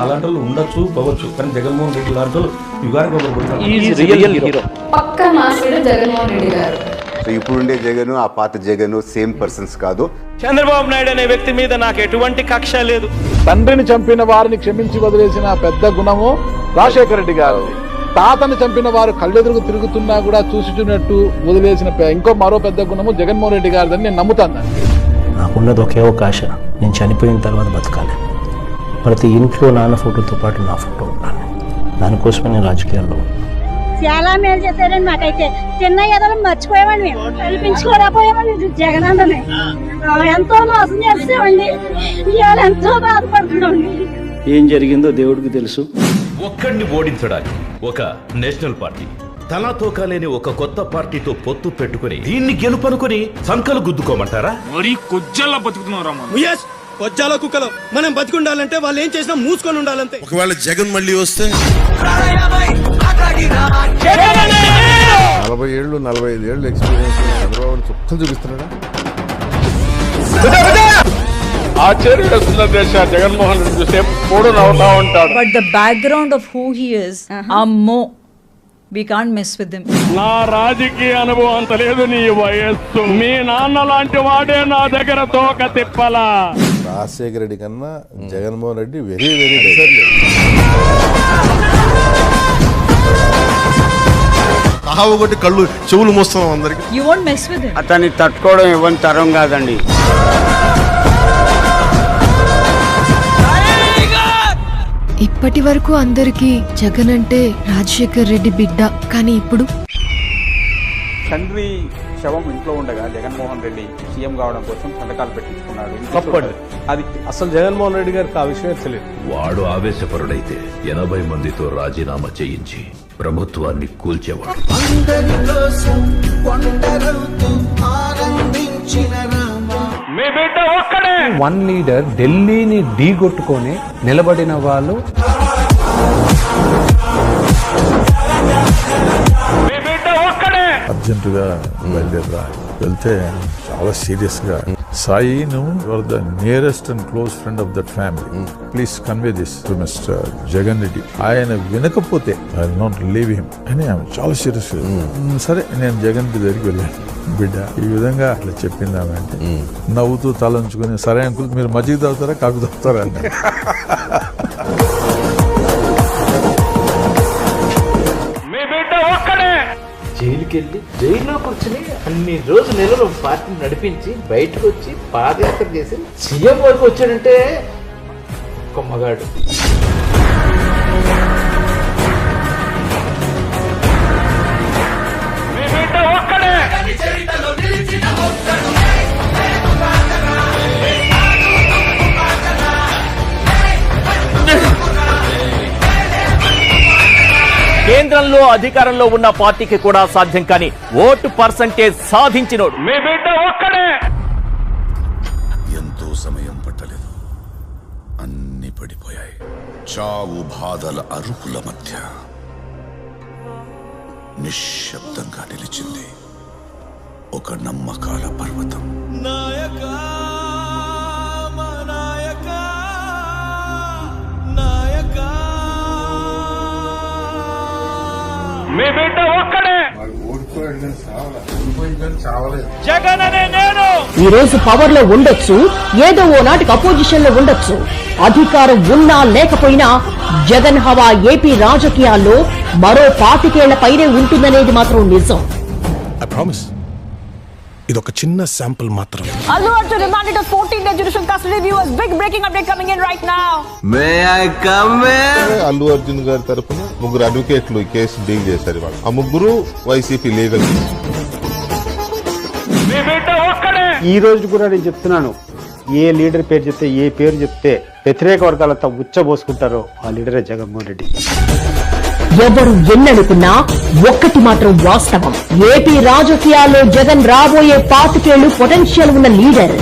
అలాంటి వాళ్ళు ఉండొచ్చు పోవచ్చు. కానీ జగన్మోహన్ రెడ్డి లాంటి వాళ్ళు యుగానికి ఒకరు పుడతారు. ఈజ్ రియల్ హీరో పక్క మాస్టర్ జగన్మోహన్ రెడ్డి గారు. సో ఇప్పుడుండే జగన్ ఆ పాత జగన్ సేమ్ పర్సన్స్ కాదు. చంద్రబాబు నాయుడు అనే వ్యక్తి మీద నాకు ఎటువంటి కక్ష లేదు. తండ్రిని చంపిన వారిని క్షమించి వదిలేసిన పెద్ద గుణము రాజశేఖర రెడ్డి గారు. తాతని చంపిన వారు కళ్ళెదురుగు తిరుగుతున్నా కూడా చూసిచున్నట్టు వదిలేసిన ఇంకో మరో పెద్ద గుణము జగన్మోహన్ రెడ్డి గారిదని నేను నమ్ముతాను నాకున్నది ఒకే ఒక ఆశ. నేను చనిపోయిన తర్వాత బతకాలి. ప్రతి ఇంట్లో నాన్న ఫోటోతో పాటు నా ఫోటో ఉండాలి. దానికోసమే నేను రాజకీయాల్లో ఉన్నాను. చాలా మేలు చేశారండి మాకైతే. చిన్న ఎదలు మర్చిపోయామండి మేము ఆ, ఎంతో మోసం చేస్తామండి ఇవాళ ఎంతో బాధపడుతున్నామండి. ఏం జరిగిందో దేవుడికి తెలుసు. ఒక్కడిని ఓడించడానికి ఒక నేషనల్ పార్టీ. తలాతో కాలేని ఒక కొత్త పార్టీతో పొత్తు పెట్టుకుని దీన్ని గెలుపనుకుని సంకలు గుద్దుకోమంటారా? కొచ్చాలో కుక్కలో మనం బతికుండాలంటే వాళ్ళు ఏం చేసినా మూసుకొని ఉండాలంతే. ఒకవేళ జగన్ మళ్ళీ వస్తే? నలభై ఏళ్ళు నలభై ఐదు ఏళ్ళు ఎక్స్పీరియన్స్ చంద్రబాబు చుక్కలు చూపిస్తున్నాడా? ఆశ్చర్య దేశ జగన్మోహన్ రెడ్డి చూస్తే ఎప్పుడు నవ్వుతా ఉంటాడు. But the background of who he is అమ్మో we can't miss with him నా రాజకీయ అనుభవం అంత లేదు నీ వయస్సు. మీ నాన్న లాంటి వాడే నా దగ్గర తోక తిప్పలా. రాజశేఖర రెడ్డి కన్నా జగన్మోహన్ రెడ్డి వెరీ వెరీ ఒకటి కళ్ళు చెవులు మోస్తున్నాం అందరికి. You won't miss with him అతన్ని తట్టుకోవడం ఇవ్వని తరం కాదండి. ఇప్పటి వరకు అందరికి జగన్ అంటే రాజశేఖర్ రెడ్డి బిడ్డ కానీ ఇప్పుడు? తండ్రి శవం ఇంట్లో ఉండగా జగన్మోహన్ రెడ్డి సీఎం కావడం కోసం సంతకాలు పెట్టించుకున్నాడు తప్పండి. అది అసలు జగన్మోహన్ రెడ్డి గారికి ఆ విషయం తెలియదు. వాడు ఆవేశపరుడైతే ఎనభై మందితో రాజీనామా చేయించి ప్రభుత్వాన్ని కూల్చేవాడు. మీ బిడ్డ ఒక్కడే. వన్ లీడర్ ఢిల్లీని ఢీగొట్టుకొని నిలబడిన వాళ్ళు. అర్జెంటుగా బయలుదేరా. వెళ్తే చాలా సీరియస్గా సాయి నువ్వు your the nearest and close friend of that family please convey this to mister Jagan Reddy ఆయన వినకపోతే ఐ నాట్ లీవ్ హిమ్ అని ఆమె చాలా సీరియస్ సరే నేను జగన్ రెడ్డి దగ్గరికి వెళ్ళాను. బిడ్డ ఈ విధంగా అట్లా చెప్పింది ఆమె అంటే నవ్వుతూ తలంచుకుని సరే అంకుల్ మీరు మజ్జిగ తాగుతారా కాకు తాగుతారా? అని జైలుకి వెళ్ళి జైల్లో కూర్చుని అన్ని రోజులు నెలలు పార్టీని నడిపించి బయటకు వచ్చి పాదయాత్ర చేసి సీఎం వరకు వచ్చాడంటే ఒక కేంద్రంలో అధికారంలో ఉన్న పార్టీకి కూడా సాధ్యం కాని ఓటు పర్సంటేజ్ సాధించినోడు. మీ బిడ్డ ఒక్కడే. ఎంతో సమయం పట్టలేదు. అన్ని పడిపోయాయి. చావు బాధల అరుపుల మధ్య నిశ్శబ్దంగా నిలిచింది ఒక నమ్మకాల పర్వతం. మీ బిడ్డ ఒక్కడే. జగన్ అనే నేను. ఈ రోజు పవర్లో ఉండొచ్చు ఏదో ఓ నాటికి అపోజిషన్లో ఉండొచ్చు. అధికారం ఉన్నా లేకపోయినా జగన్ హవా ఏపీ రాజకీయాల్లో మరో పాతికేళ్ళ పైనే ఉంటుందనేది మాత్రం నిజం. ఐ ప్రామిస్ ఇది ఒక చిన్న శాంపుల్ మాత్రమే. Allu Arjun remanded to 14 day judicial custody. Viewers, big breaking update coming in right now. Allu Arjun గారి తరఫున ముగ్గురు అడ్వకేట్లు ఈ కేసు డీల్ చేశారు ఇవాళ. ఆ ముగ్గురు వైసీపీ లీగల్ మీ ఈ రోజు కూడా నేను చెప్తున్నాను ఏ లీడర్ పేరు చెప్తే ఏ పేరు చెప్తే వ్యతిరేక వర్గాలంతా ఉచ్చబోసుకుంటారో ఆ లీడరే జగన్మోహన్ రెడ్డి. ఎవరు ఎన్ననుకున్నా ఒక్కటి మాత్రం వాస్తవం. ఏపీ రాజకీయాల్లో జగన్ రాబోయే పాతికేళ్ళు పొటెన్షియల్ ఉన్న లీడర్